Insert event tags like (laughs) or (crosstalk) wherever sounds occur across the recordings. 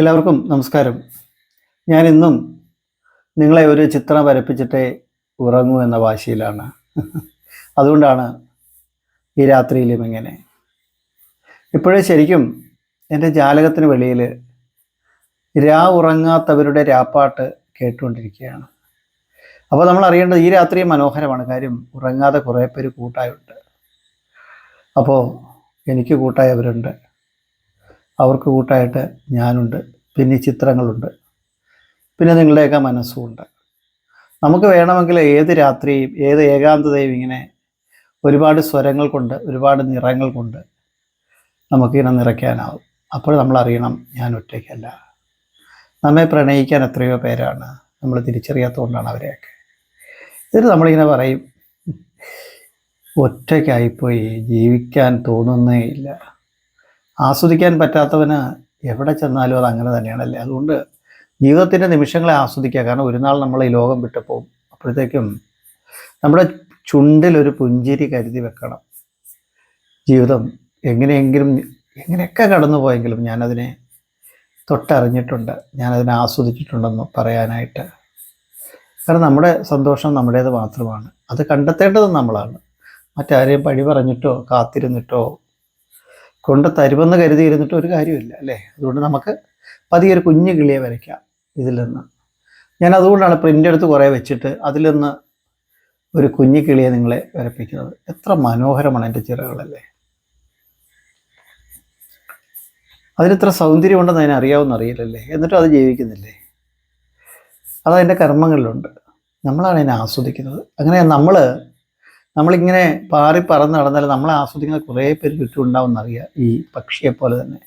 എല്ലാവർക്കും നമസ്കാരം. ഞാൻ ഇന്നും നിങ്ങളെ ഒരു ചിത്രം വരപ്പിച്ചിട്ടേ ഉറങ്ങൂ എന്ന വാശിയിലാണ്. അതുകൊണ്ടാണ് ഈ രാത്രിയിലും ഇങ്ങനെ. ഇപ്പോഴേ ശരിക്കും എന്റെ ജാലകത്തിന് വെളിയിൽ രാ ഉറങ്ങാത്തവരുടെ രാപ്പാട്ട് കേട്ടുകൊണ്ടിരിക്കുകയാണ്. അപ്പോൾ നമ്മൾ അറിയേണ്ടത് ഈ രാത്രി മനോഹരമാണ്. കാര്യം ഉറങ്ങാതെ കുറേ പേര് കൂട്ടായുണ്ട്. അപ്പോൾ എനിക്ക് കൂട്ടായവരുണ്ട്. അവർക്ക് കൂട്ടായിട്ട് ഞാനുണ്ട് പിന്നെ ചിത്രങ്ങളുണ്ട് പിന്നെ നിങ്ങളുടെയൊക്കെ മനസ്സുമുണ്ട്. നമുക്ക് വേണമെങ്കിൽ ഏത് രാത്രിയും ഏത് ഏകാന്തതയും ഇങ്ങനെ ഒരുപാട് സ്വരങ്ങൾ കൊണ്ട് ഒരുപാട് നിറങ്ങൾ കൊണ്ട് നമുക്കിങ്ങനെ നിറയ്ക്കാനാവും. അപ്പോൾ നമ്മൾ അറിയണം ഞാൻ ഒറ്റയ്ക്കല്ല. നമ്മെ പ്രണയിക്കാൻ എത്രയോ പേരാണ്. നമ്മൾ തിരിച്ചറിയാത്തതുകൊണ്ടാണ് അവരെയൊക്കെ. എന്നിട്ട് നമ്മളിങ്ങനെ പറയും ഒറ്റയ്ക്കായിപ്പോയി ജീവിക്കാൻ തോന്നുന്നേ ഇല്ല. ആസ്വദിക്കാൻ പറ്റാത്തവന് എവിടെ ചെന്നാലും അത് അങ്ങനെ തന്നെയാണല്ലേ? അതുകൊണ്ട് ജീവിതത്തിന്റെ നിമിഷങ്ങളെ ആസ്വദിക്കുക. കാരണം ഒരു നാൾ നമ്മൾ ഈ ലോകം വിട്ടു പോകും അപ്പോഴത്തേക്കും നമ്മുടെ ചുണ്ടിൽ ഒരു പുഞ്ചിരി കരുതി വെക്കണം. ജീവിതം എങ്ങനെയെങ്കിലും എങ്ങനെയൊക്കെ കടന്നു പോയെങ്കിലും ഞാനതിനെ തൊട്ടറിഞ്ഞിട്ടുണ്ട്. ഞാനതിനെ ആസ്വദിച്ചിട്ടുണ്ടെന്ന് പറയാനായിട്ട്. കാരണം നമ്മുടെ സന്തോഷം നമ്മുടേത് മാത്രമാണ്. അത് കണ്ടെത്തേണ്ടത് നമ്മളാണ്. മറ്റാരെയും പഴി പറഞ്ഞിട്ടോ കാത്തിരുന്നിട്ടോ കൊണ്ട് തരുമെന്ന് കരുതിയിരുന്നിട്ട് ഒരു കാര്യമില്ല അല്ലേ? അതുകൊണ്ട് നമുക്ക് പതിയെ ഒരു കുഞ്ഞു കിളിയെ വരയ്ക്കാം ഇതിൽ നിന്ന്. ഞാൻ അതുകൊണ്ടാണ് പ്രിന്റ് എടുത്ത് കുറേ വെച്ചിട്ട് അതിൽ നിന്ന് ഒരു കുഞ്ഞു കിളിയെ നിങ്ങളെ വരപ്പിക്കുന്നത്. എത്ര മനോഹരമാണ് എന്റെ ചിറകളല്ലേ? അതിനിത്ര സൗന്ദര്യമുണ്ടെന്ന് അതിനെ അറിയാവുന്ന അറിയില്ലല്ലേ? എന്നിട്ടും അത് ജീവിക്കുന്നില്ലേ? അതതിന്റെ കർമ്മങ്ങളിലുണ്ട്. നമ്മളാണ് അതിനെ ആസ്വദിക്കുന്നത്. അങ്ങനെ നമ്മൾ നമ്മളിങ്ങനെ പാറി പറന്ന് നടന്നാൽ നമ്മളെ ആസ്വദിക്കുന്ന കുറേ പേര് ചുറ്റും ഉണ്ടാവും എന്നറിയുക ഈ പക്ഷിയെ പോലെ തന്നെ.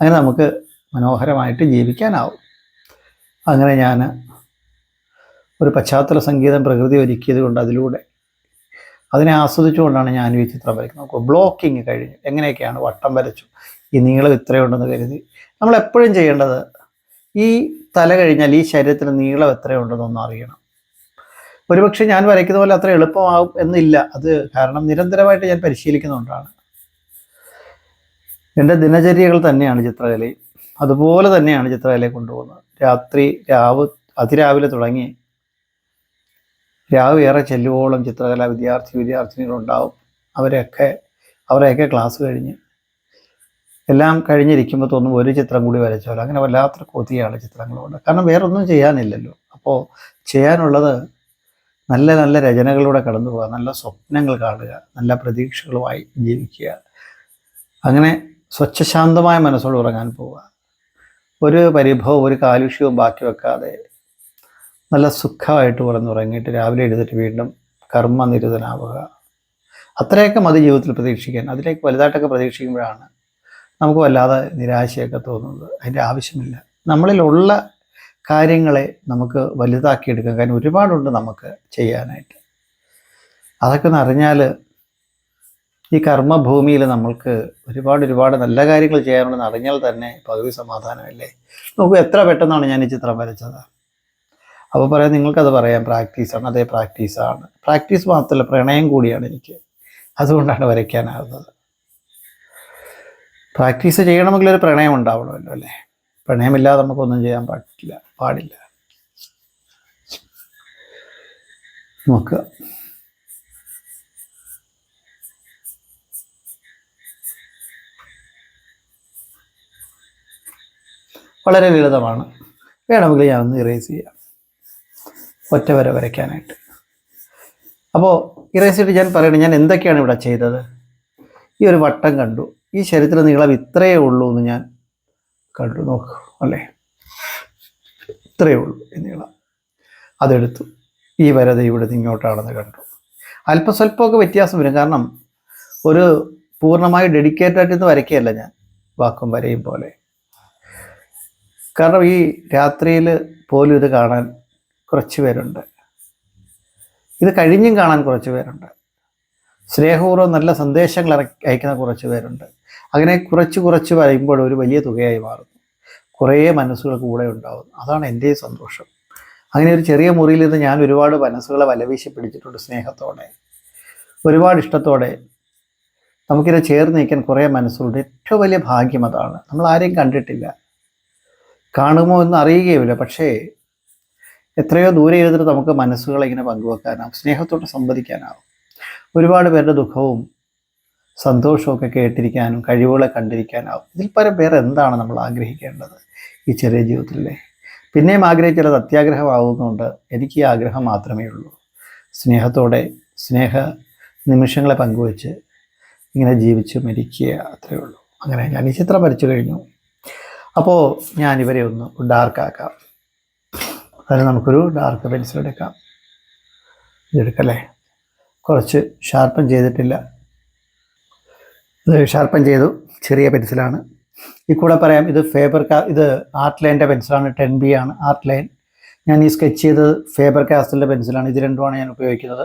അങ്ങനെ നമുക്ക് മനോഹരമായിട്ട് ജീവിക്കാനാവും. അങ്ങനെ ഞാൻ ഒരു പശ്ചാത്തല സംഗീതം പ്രകൃതി ഒരുക്കിയത് കൊണ്ട് അതിലൂടെ അതിനെ ആസ്വദിച്ചുകൊണ്ടാണ് ഞാൻ ഈ ചിത്രം വരയ്ക്കുന്നത്. നോക്കുക ബ്ലോക്കിങ് കഴിഞ്ഞു. എങ്ങനെയൊക്കെയാണ് വട്ടം വരച്ചു? ഈ നീളം ഇത്രയുണ്ടെന്ന് കരുതി. നമ്മൾ എപ്പോഴും ചെയ്യേണ്ടത് ഈ തല കഴിഞ്ഞാൽ ഈ ശരീരത്തിന് നീളം എത്രയുണ്ടെന്നൊന്നും അറിയണം. ഒരുപക്ഷെ ഞാൻ വരയ്ക്കുന്ന പോലെ അത്ര എളുപ്പമാകും എന്നില്ല. അത് കാരണം നിരന്തരമായിട്ട് ഞാൻ പരിശീലിക്കുന്നുകൊണ്ടാണ് എന്റെ ദിനചര്യകൾ തന്നെയാണ് ചിത്രകലയും അതുപോലെ തന്നെയാണ് ചിത്രകലയെ കൊണ്ടുപോകുന്നത്. രാത്രി രാവ് അതിരാവിലെ തുടങ്ങി രാവ് ഏറെ ചെല്ലുവോളം ചിത്രകല വിദ്യാർത്ഥി വിദ്യാർത്ഥിനികളുണ്ടാവും. അവരെയൊക്കെ അവരെയൊക്കെ ക്ലാസ് കഴിഞ്ഞ് എല്ലാം കഴിഞ്ഞിരിക്കുമ്പോൾ തോന്നും ഒരു ചിത്രം കൂടി വരച്ചോളാം അങ്ങനെ വല്ലാത്ത കൊതിയാണ് ചിത്രങ്ങളോട്. കാരണം വേറൊന്നും ചെയ്യാനില്ലല്ലോ. അപ്പോൾ ചെയ്യാനുള്ളത് നല്ല നല്ല രചനകളിലൂടെ കടന്നു പോവുക നല്ല സ്വപ്നങ്ങൾ കാണുക നല്ല പ്രതീക്ഷകളുമായി ജീവിക്കുക. അങ്ങനെ സ്വച്ഛശാന്തമായ മനസ്സോട് ഉറങ്ങാൻ പോവുക. ഒരു പരിഭവവും ഒരു കാലുഷ്യവും ബാക്കി വെക്കാതെ നല്ല സുഖമായിട്ട് ഉറങ്ങിയിട്ട് രാവിലെ എഴുന്നേറ്റ് വീണ്ടും കർമ്മ നിരുതനാവുക. അത്രയൊക്കെ മതി ജീവിതത്തിൽ പ്രതീക്ഷിക്കാൻ. അതിലേക്ക് വലുതായിട്ടൊക്കെ പ്രതീക്ഷിക്കുമ്പോഴാണ് നമുക്ക് വല്ലാതെ നിരാശയൊക്കെ തോന്നുന്നത്. അതിന്റെ ആവശ്യമില്ല. നമ്മളിലുള്ള കാര്യങ്ങളെ നമുക്ക് വലുതാക്കിയെടുക്കാം. കാരണം ഒരുപാടുണ്ട് നമുക്ക് ചെയ്യാനായിട്ട്. അതൊക്കെ ഒന്ന് അറിഞ്ഞാൽ ഈ കർമ്മഭൂമിയിൽ നമ്മൾക്ക് ഒരുപാട് ഒരുപാട് നല്ല കാര്യങ്ങൾ ചെയ്യാനുണ്ടെന്ന് അറിഞ്ഞാൽ തന്നെ പകുതി സമാധാനമല്ലേ? നോക്കൂ എത്ര പെട്ടെന്നാണ് ഞാൻ ഈ ചിത്രം വരച്ചത്? അപ്പോൾ പറയാം നിങ്ങൾക്കത് പറയാം പ്രാക്ടീസാണ് അതേ പ്രാക്ടീസാണ് പ്രാക്ടീസ് മാത്രമല്ല പ്രണയം കൂടിയാണ് എനിക്ക്. അതുകൊണ്ടാണ് വരയ്ക്കാനാകുന്നത് പ്രാക്ടീസ് ചെയ്യണമെങ്കിൽ ഒരു പ്രണയം ഉണ്ടാവണമല്ലോ അല്ലേ? പ്രണയമില്ലാതെ നമുക്കൊന്നും ചെയ്യാൻ പാടില്ല പാടില്ല. നോക്കുക വളരെ ലളിതമാണ്. വേണമെങ്കിൽ ഒന്ന് ഇറേസ് ചെയ്യാം. ഒറ്റ വര വരയ്ക്കാനായിട്ട്. അപ്പോൾ ഇറേസ് ചെയ്തിട്ട് ഞാൻ പറയണേ ഞാൻ എന്തൊക്കെയാണ് ഇവിടെ ചെയ്തത്? ഈ ഒരു വട്ടം കണ്ടു. ഈ ശരീരത്തിൽ നീളം ഇത്രയേ ഉള്ളൂ എന്ന് ഞാൻ കണ്ടു നോക്കൂ അല്ലേ? ഇത്രയേ ഉള്ളൂ നീളം. അതെടുത്തു. ഈ വരത ഇവിടെ ഇങ്ങോട്ടാണെന്ന് കണ്ടു. അല്പസ്വല്പമൊക്കെ വ്യത്യാസം വരും. കാരണം ഒരു പൂർണമായി ഡെഡിക്കേറ്റഡ് ആയിട്ട് വരയ്ക്കുകയല്ല ഞാൻ വാക്കും വരയും പോലെ. കാരണം ഈ രാത്രിയിൽ പോലും ഇത് കാണാൻ കുറച്ച് പേരുണ്ട്. ഇത് കഴിഞ്ഞും കാണാൻ കുറച്ച് പേരുണ്ട്. സ്നേഹപൂർവം നല്ല സന്ദേശങ്ങൾ അയക്കുന്ന കുറച്ച് പേരുണ്ട്. അങ്ങനെ കുറച്ച് കുറച്ച് വരയുമ്പോൾ ഒരു വലിയ തുകയായി മാറുന്നു. കുറേ മനസ്സുകൾ കൂടെ ഉണ്ടാകുന്നു അതാണ് എന്റെ സന്തോഷം. അങ്ങനെ ഒരു ചെറിയ മുറിയിൽ നിന്ന് ഞാൻ ഒരുപാട് മനസ്സുകളെ വലവീശി പിടിച്ചിട്ടുണ്ട് സ്നേഹത്തോടെ. ഒരുപാട് ഇഷ്ടത്തോടെ. നമുക്കിത് ചേർന്ന് നിൽക്കാൻ കുറേ മനസ്സുകളുണ്ട്. ഏറ്റവും വലിയ ഭാഗ്യം അതാണ്. നമ്മൾ ആരെയും കണ്ടിട്ടില്ല. കാണുമോ എന്ന് അറിയുകയുമില്ല. പക്ഷേ എത്രയോ ദൂരെ ഇരുന്നിട്ട് നമുക്ക് മനസ്സുകളെ ഇങ്ങനെ പങ്കുവെക്കാനാവും. സ്നേഹത്തോടെ സംവദിക്കാനാവും. ഒരുപാട് പേരുടെ ദുഃഖവും സന്തോഷവും ഒക്കെ കേട്ടിരിക്കാനും കഴിവുകളെ കണ്ടിരിക്കാനാവും. ഇതിൽ പരം വേറെ എന്താണ് നമ്മൾ ആഗ്രഹിക്കേണ്ടത് ഈ ചെറിയ ജീവിതത്തിലെ? പിന്നെയും ആഗ്രഹിച്ചുള്ളത് അത്യാഗ്രഹമാകുന്നതുകൊണ്ട് എനിക്ക് ഈ ആഗ്രഹം മാത്രമേ ഉള്ളൂ. സ്നേഹത്തോടെ സ്നേഹ നിമിഷങ്ങളെ പങ്കുവെച്ച് ഇങ്ങനെ ജീവിച്ച് മരിക്കുക അത്രയേ ഉള്ളൂ. അങ്ങനെ ഞാൻ ഈ ചിത്രം വരച്ചു കഴിഞ്ഞു. അപ്പോൾ ഞാൻ ഇവരെ ഒന്ന് ഡാർക്കാക്കാം അതിന് നമുക്കൊരു ഡാർക്ക് പെൻസിൽ എടുക്കാം. ഇതെടുക്കല്ലേ? കുറച്ച് ഷാർപ്പൻ ചെയ്തിട്ടില്ല. ഇത് ഷാർപ്പൻ ചെയ്തു. ചെറിയ പെൻസിലാണ്. ഈ കൂടെ പറയാം ഇത് ഫേബർ കാ ഇത് ആർട്ട് ലൈന്റെ പെൻസിലാണ് ടെൻ ബി ആണ് ആർട്ട് ലൈൻ. ഞാൻ ഈ സ്കെച്ച് ചെയ്തത് ഫേബർ കാസ്റ്റലിന്റെ പെൻസിലാണ്. ഇത് രണ്ടുമാണ് ഞാൻ ഉപയോഗിക്കുന്നത്.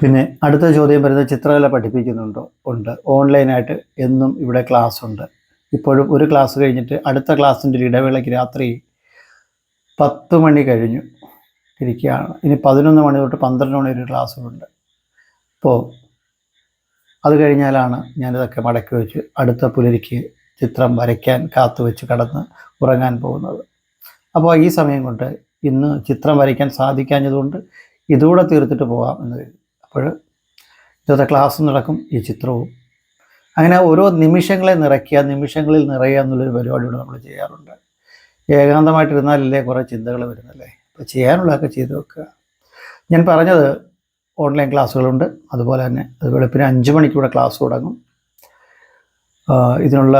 പിന്നെ അടുത്ത ചോദ്യം വരുന്നത് ചിത്രകല പഠിപ്പിക്കുന്നുണ്ടോ? ഉണ്ട്. ഓൺലൈനായിട്ട് എന്നും ഇവിടെ ക്ലാസ് ഉണ്ട്. ഇപ്പോഴും ഒരു ക്ലാസ് കഴിഞ്ഞിട്ട് അടുത്ത ക്ലാസ്സിന്റെ ഒരു ഇടവേളയ്ക്ക് രാത്രി പത്ത് മണി കഴിഞ്ഞു ഇരിക്കുകയാണ്. ഇനി പതിനൊന്ന് മണി തൊട്ട് പന്ത്രണ്ട് മണി ഒരു ക്ലാസ്സുണ്ട് അപ്പോൾ അത് കഴിഞ്ഞാലാണ് ഞാനിതൊക്കെ മടക്കി വെച്ച് അടുത്ത പുലരിക്ക് ചിത്രം വരയ്ക്കാൻ കാത്തു വെച്ച് കടന്ന് ഉറങ്ങാൻ പോകുന്നത്. അപ്പോൾ ഈ സമയം കൊണ്ട് ഇന്ന് ചിത്രം വരയ്ക്കാൻ സാധിക്കാഞ്ഞതുകൊണ്ട് ഇതുകൂടെ തീർത്തിട്ട് പോകാം എന്ന് കരുതി. അപ്പോൾ ഇന്നത്തെ ക്ലാസ് നടക്കും ഈ ചിത്രവും. അങ്ങനെ ഓരോ നിമിഷങ്ങളെ നിറയ്ക്കുക നിമിഷങ്ങളിൽ നിറയുക എന്നുള്ളൊരു പരിപാടിയോട് നമ്മൾ ചെയ്യാറുണ്ട്. ഏകാന്തമായിട്ടിരുന്നാലല്ലേ കുറേ ചിന്തകൾ വരുന്നല്ലേ? അപ്പോൾ ചെയ്യാനുള്ളതൊക്കെ ചെയ്തു വെക്കുക. ഞാൻ പറഞ്ഞത് ഓൺലൈൻ ക്ലാസ്സുകളുണ്ട്. അതുപോലെ തന്നെ അത് വെളുപ്പിന് അഞ്ച് മണിക്കൂടെ ക്ലാസ് തുടങ്ങും. ഇതിനുള്ള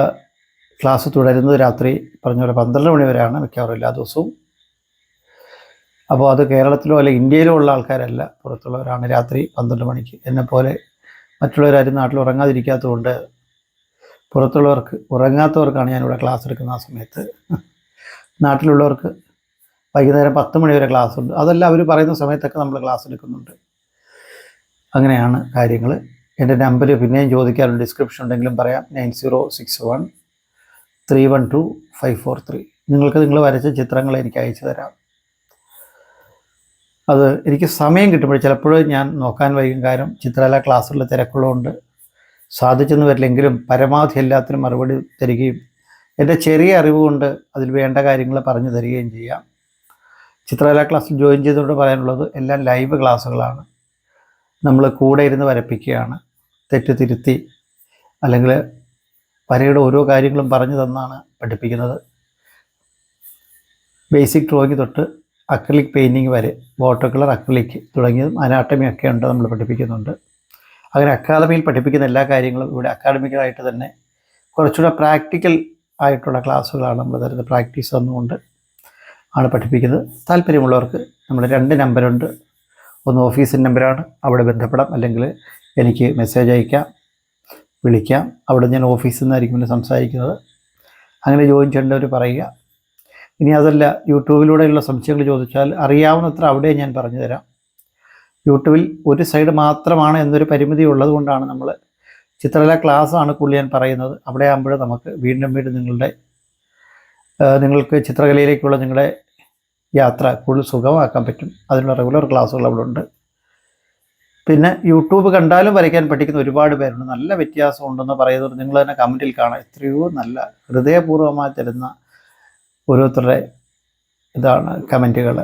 ക്ലാസ് തുടരുന്നത് രാത്രി പറഞ്ഞ പോലെ പന്ത്രണ്ട് മണി വരെയാണ് മിക്കവാറും എല്ലാ ദിവസവും. അപ്പോൾ അത് കേരളത്തിലോ അല്ലെ ഇന്ത്യയിലോ ഉള്ള ആൾക്കാരല്ല പുറത്തുള്ളവരാണ് രാത്രി പന്ത്രണ്ട് മണിക്ക്. എന്നെപ്പോലെ മറ്റുള്ളവരാരും നാട്ടിൽ ഉറങ്ങാതിരിക്കാത്തതുകൊണ്ട് പുറത്തുള്ളവർക്ക് ഉറങ്ങാത്തവർക്കാണ് ഞാനിവിടെ ക്ലാസ് എടുക്കുന്ന ആ സമയത്ത്. നാട്ടിലുള്ളവർക്ക് വൈകുന്നേരം പത്ത് മണി വരെ ക്ലാസ് ഉണ്ട് അതെല്ലാം അവർ പറയുന്ന സമയത്തൊക്കെ നമ്മൾ ക്ലാസ് എടുക്കുന്നുണ്ട്. അങ്ങനെയാണ് കാര്യങ്ങൾ എന്റെ നമ്പർ പിന്നെയും ചോദിക്കാറുണ്ട് ഡിസ്ക്രിപ്ഷൻ ഉണ്ടെങ്കിലും പറയാം. Nine zero six one three one two five four three. നിങ്ങൾക്ക് നിങ്ങൾ വരച്ച ചിത്രങ്ങൾ എനിക്ക് അയച്ചു തരാം. അത് എനിക്ക് സമയം കിട്ടുമ്പോൾ ചിലപ്പോൾ ഞാൻ നോക്കാൻ വൈകും. കാര്യം ചിത്രകല ക്ലാസ്സുകളിൽ തിരക്കുള്ളതുകൊണ്ട് സാധിച്ചെന്ന് വരില്ലെങ്കിലും പരമാവധി എല്ലാത്തിനും മറുപടി തരികയും എന്റെ ചെറിയ അറിവ് കൊണ്ട് അതിൽ വേണ്ട കാര്യങ്ങൾ പറഞ്ഞു തരികയും ചെയ്യാം. ചിത്രകല ക്ലാസ്സിൽ ജോയിൻ ചെയ്തുകൊണ്ട് പറയാനുള്ളത് എല്ലാം ലൈവ് ക്ലാസ്സുകളാണ്. നമ്മൾ കൂടെ ഇരുന്ന് വരപ്പിക്കുകയാണ്. തെറ്റ് തിരുത്തി അല്ലെങ്കിൽ വരയുടെ ഓരോ കാര്യങ്ങളും പറഞ്ഞു തന്നാണ് പഠിപ്പിക്കുന്നത്. ബേസിക് ഡ്രോയിങ് തൊട്ട് അക്രലിക് പെയിന്റിങ് വരെ വാട്ടർ കളർ അക്രലിക് തുടങ്ങിയതും അനാട്ടമി ഒക്കെ ഉണ്ട് നമ്മൾ പഠിപ്പിക്കുന്നുണ്ട്. അങ്ങനെ അക്കാദമിയിൽ പഠിപ്പിക്കുന്ന എല്ലാ കാര്യങ്ങളും ഇവിടെ അക്കാഡമിക്കലായിട്ട് തന്നെ കുറച്ചുകൂടെ പ്രാക്ടിക്കൽ ആയിട്ടുള്ള ക്ലാസ്സുകളാണ് നമ്മൾ തരുന്നത്. പ്രാക്ടീസ് തന്നുകൊണ്ട് ആണ് പഠിപ്പിക്കുന്നത്. താല്പര്യമുള്ളവർക്ക് നമ്മൾ രണ്ട് നമ്പറുണ്ട് ഒന്ന് ഓഫീസിന്റെ നമ്പറാണ് അവിടെ ബന്ധപ്പെടാം. അല്ലെങ്കിൽ എനിക്ക് മെസ്സേജ് അയക്കാം വിളിക്കാം. അവിടെ ഞാൻ ഓഫീസിൽ നിന്നായിരിക്കും പിന്നെ സംസാരിക്കുന്നത്. അങ്ങനെ ജോയിൻ ചെയ്യേണ്ടവർ പറയുക. ഇനി അതല്ല യൂട്യൂബിലൂടെയുള്ള സംശയങ്ങൾ ചോദിച്ചാൽ അറിയാവുന്നത്ര അവിടെ ഞാൻ പറഞ്ഞു തരാം. യൂട്യൂബിൽ ഒരു സൈഡ് മാത്രമാണ് എന്നൊരു പരിമിതി ഉള്ളതുകൊണ്ടാണ് നമ്മൾ ചിത്രകല ക്ലാസ്സാണ് കൂടുതൽ ഞാൻ പറയുന്നത്. അവിടെ ആകുമ്പോൾ നമുക്ക് വീണ്ടും വീണ്ടും നിങ്ങളുടെ നിങ്ങൾക്ക് ചിത്രകലയിലേക്കുള്ള നിങ്ങളുടെ യാത്ര കൂടുതൽ സുഖമാക്കാൻ പറ്റും. അതിനുള്ള റെഗുലർ ക്ലാസ്സുകൾ അവിടെ ഉണ്ട് പിന്നെ യൂട്യൂബ് കണ്ടാലും വരയ്ക്കാൻ പഠിക്കുന്ന ഒരുപാട് പേരുണ്ട്. നല്ല വ്യത്യാസം ഉണ്ടെന്ന് പറയുന്നത് നിങ്ങൾ തന്നെ കമന്റിൽ കാണാം. എത്രയോ നല്ല ഹൃദയപൂർവമായി തരുന്ന ഓരോരുത്തരുടെ ഇതാണ് കമന്റുകൾ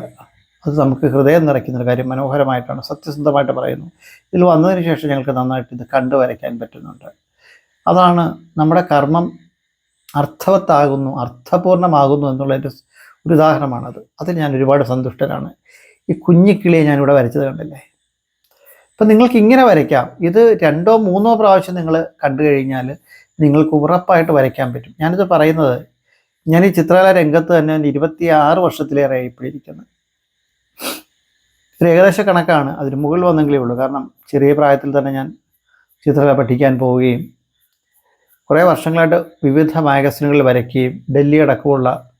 അത് നമുക്ക് ഹൃദയം നിറയ്ക്കുന്ന കാര്യം മനോഹരമായിട്ടാണ് സത്യസന്ധമായിട്ട് പറയുന്നു. ഇതിൽ വന്നതിന് ശേഷം ഞങ്ങൾക്ക് നന്നായിട്ട് ഇത് കണ്ടു വരയ്ക്കാൻ പറ്റുന്നുണ്ട്. അതാണ് നമ്മുടെ കർമ്മം അർത്ഥവത്താകുന്നു അർത്ഥപൂർണമാകുന്നു എന്നുള്ളതിന്റെ ഒരു ഉദാഹരണമാണത്. അതിൽ ഞാൻ ഒരുപാട് സന്തുഷ്ടനാണ്. ഈ കുഞ്ഞിക്കിളിയെ ഞാനിവിടെ വരച്ചത് കണ്ടില്ലേ? അപ്പം നിങ്ങൾക്ക് ഇങ്ങനെ വരയ്ക്കാം. ഇത് രണ്ടോ മൂന്നോ പ്രാവശ്യം നിങ്ങൾ കണ്ടു കഴിഞ്ഞാൽ നിങ്ങൾക്ക് ഉറപ്പായിട്ട് വരയ്ക്കാൻ പറ്റും. ഞാനിത് പറയുന്നത് ഞാൻ ഈ ചിത്രകല രംഗത്ത് തന്നെ ഇരുപത്തി ആറ് വർഷത്തിലേറെ ഇപ്പോഴിരിക്കുന്നത് ഒരു ഏകദേശ കണക്കാണ്. അതിന് മുകളിൽ വന്നെങ്കിലേ ഉള്ളൂ. കാരണം ചെറിയ പ്രായത്തിൽ തന്നെ ഞാൻ ചിത്രകല പഠിക്കാൻ പോവുകയും കുറേ വർഷങ്ങളായിട്ട് വിവിധ മാഗസിനുകളിൽ വരയ്ക്കുകയും ഡൽഹി അടക്കമുള്ള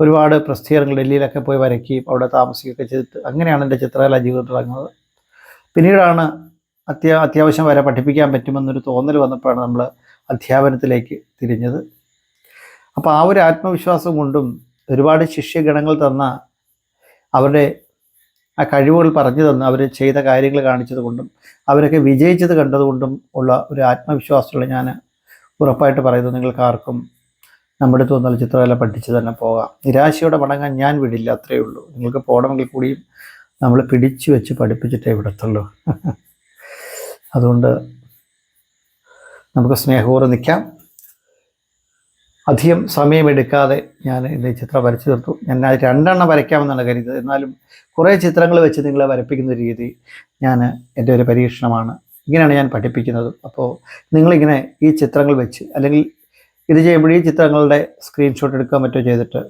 ഒരുപാട് പ്രസിദ്ധീകരണങ്ങൾ ഡൽഹിയിലൊക്കെ പോയി വരയ്ക്കുകയും അവിടെ താമസിക്കുകയൊക്കെ ചെയ്തിട്ട് അങ്ങനെയാണ് എന്റെ ചിത്രകലാ ജീവിതം തുടങ്ങുന്നത് പിന്നീടാണ് അത്യാ അത്യാവശ്യം വരെ പഠിപ്പിക്കാൻ പറ്റുമെന്നൊരു തോന്നൽ വന്നപ്പോഴാണ് നമ്മൾ അധ്യാപനത്തിലേക്ക് തിരിഞ്ഞത്. അപ്പോൾ ആ ഒരു ആത്മവിശ്വാസം കൊണ്ടും ഒരുപാട് ശിഷ്യഗണങ്ങൾ തന്ന അവരുടെ ആ കഴിവുകൾ പറഞ്ഞു തന്ന് അവർ ചെയ്ത കാര്യങ്ങൾ കാണിച്ചത് കൊണ്ടും അവരൊക്കെ വിജയിച്ചത് കണ്ടതുകൊണ്ടും ഉള്ള ഒരു ആത്മവിശ്വാസമുള്ള ഞാൻ ഉറപ്പായിട്ട് പറയുന്നത്. നിങ്ങൾക്ക് ആർക്കും നമ്മുടെ അടുത്ത് വന്നാൽ ചിത്രകല പഠിച്ച് തന്നെ പോകാം. നിരാശയോടെ മടങ്ങാൻ ഞാൻ വിടില്ല അത്രയേ ഉള്ളൂ. നിങ്ങൾക്ക് പോകണമെങ്കിൽ കൂടിയും നമ്മൾ പിടിച്ചു വെച്ച് പഠിപ്പിച്ചിട്ടേ വിടത്തുള്ളൂ. (laughs) അതുകൊണ്ട് നമുക്ക് സ്നേഹപൂർവം നിൽക്കാം. അധികം സമയമെടുക്കാതെ ഞാൻ എന്റെ ചിത്രം വരച്ചു തീർത്തു. ഞാൻ രണ്ടെണ്ണം വരയ്ക്കാമെന്നാണ് കരുതിയത്. എന്നാലും കുറേ ചിത്രങ്ങൾ വെച്ച് നിങ്ങളെ വരപ്പിക്കുന്ന രീതി ഞാൻ എന്റെ ഒരു പരീക്ഷണമാണ്. ഇങ്ങനെയാണ് ഞാൻ പഠിപ്പിക്കുന്നത്. അപ്പോൾ നിങ്ങളിങ്ങനെ ഈ ചിത്രങ്ങൾ വെച്ച് അല്ലെങ്കിൽ ഇത് ചെയ്യുമ്പോൾ ചിത്രങ്ങളുടെ സ്ക്രീൻഷോട്ട് എടുക്കാൻ പറ്റുമോ ചെയ്തിട്ട്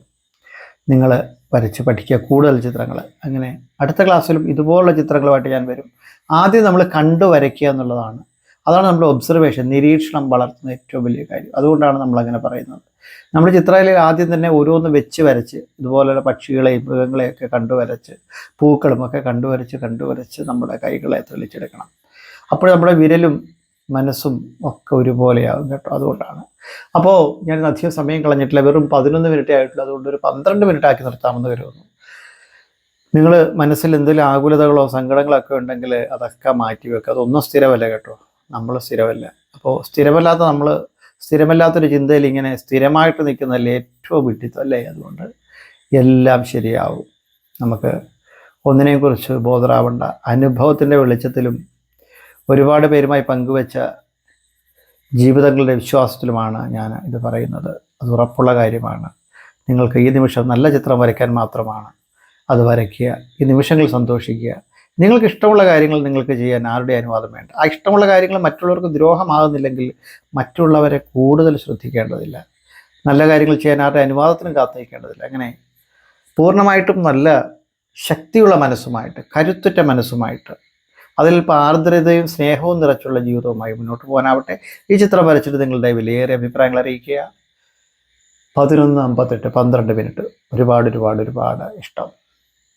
നിങ്ങൾ വരച്ച് പഠിക്കുക കൂടുതൽ ചിത്രങ്ങൾ അങ്ങനെ അടുത്ത ക്ലാസ്സിലും ഇതുപോലുള്ള ചിത്രങ്ങളുമായിട്ട് ഞാൻ വരും. ആദ്യം നമ്മൾ കണ്ടു വരയ്ക്കുക എന്നുള്ളതാണ്. അതാണ് നമ്മൾ ഒബ്സർവേഷൻ നിരീക്ഷണം വളർത്തുന്ന ഏറ്റവും വലിയ കാര്യം. അതുകൊണ്ടാണ് നമ്മൾ അങ്ങനെ പറയുന്നത്. നമ്മൾ ചിത്രകലയിൽ ആദ്യം തന്നെ ഓരോന്ന് വെച്ച് വരച്ച് ഇതുപോലുള്ള പക്ഷികളെയും മൃഗങ്ങളെയൊക്കെ കണ്ടു വരച്ച് പൂക്കളും ഒക്കെ കണ്ടു വരച്ച് കണ്ടു വരച്ച് നമ്മുടെ കൈകളെ തെളിച്ചെടുക്കണം. അപ്പോൾ നമ്മുടെ വിരലും മനസ്സും ഒക്കെ ഒരുപോലെയാകും കേട്ടോ അതുകൊണ്ടാണ്. അപ്പോൾ ഞാൻ അധികം സമയം കളഞ്ഞിട്ടില്ല വെറും പതിനൊന്ന് മിനിറ്റേ ആയിട്ടുള്ളൂ അതുകൊണ്ട് ഒരു പന്ത്രണ്ട് മിനിറ്റ് ആക്കി നിർത്താമെന്ന് കരുതുന്നു. നിങ്ങൾ മനസ്സിൽ എന്തെങ്കിലും ആകുലതകളോ സങ്കടങ്ങളൊക്കെ ഉണ്ടെങ്കിൽ അതൊക്കെ മാറ്റി വെക്കുക അതൊന്നും സ്ഥിരമല്ല കേട്ടോ നമ്മൾ സ്ഥിരമല്ല. അപ്പോൾ സ്ഥിരമല്ലാത്ത നമ്മൾ സ്ഥിരമല്ലാത്തൊരു ചിന്തയിൽ ഇങ്ങനെ സ്ഥിരമായിട്ട് നിൽക്കുന്നതല്ലേ ഏറ്റവും വിട്ടിത്തല്ലേ അതുകൊണ്ട് എല്ലാം ശരിയാവും. നമുക്ക് ഒന്നിനെക്കുറിച്ച് ബോധറാവേണ്ട അനുഭവത്തിന്റെ വെളിച്ചത്തിലും ഒരുപാട് പേരുമായി പങ്കുവെച്ച ജീവിതങ്ങളുടെ വിശ്വാസത്തിലുമാണ് ഞാൻ ഇത് പറയുന്നത്. അത് ഉറപ്പുള്ള കാര്യമാണ്. നിങ്ങൾക്ക് ഈ നിമിഷം നല്ല ചിത്രം വരയ്ക്കാൻ മാത്രമാണ് അത് വരയ്ക്കുക ഈ നിമിഷങ്ങൾ സന്തോഷിക്കുക. നിങ്ങൾക്ക് ഇഷ്ടമുള്ള കാര്യങ്ങൾ നിങ്ങൾക്ക് ചെയ്യാൻ ആരുടെ അനുവാദം വേണ്ട? ആ ഇഷ്ടമുള്ള കാര്യങ്ങൾ മറ്റുള്ളവർക്ക് ദ്രോഹമാകുന്നില്ലെങ്കിൽ മറ്റുള്ളവരെ കൂടുതൽ ശ്രദ്ധിക്കേണ്ടതില്ല. നല്ല കാര്യങ്ങൾ ചെയ്യാൻ ആരുടെ അനുവാദത്തിനും കാത്തിരിക്കേണ്ടതില്ല. അങ്ങനെ പൂർണമായിട്ടും നല്ല ശക്തിയുള്ള മനസ്സുമായിട്ട് കരുത്തുറ്റ മനസ്സുമായിട്ട് അതിൽ ആർദ്രതയും സ്നേഹവും നിറച്ചുള്ള ജീവിതവുമായി മുന്നോട്ട് പോകാനാവട്ടെ. ഈ ചിത്രം വരച്ചിട്ട് നിങ്ങളുടെ വിലയേറെ അഭിപ്രായങ്ങൾ അറിയിക്കുക. പതിനൊന്ന് അമ്പത്തെട്ട് പന്ത്രണ്ട് മിനിറ്റ്. ഒരുപാട് ഒരുപാട് ഒരുപാട് ഇഷ്ടം.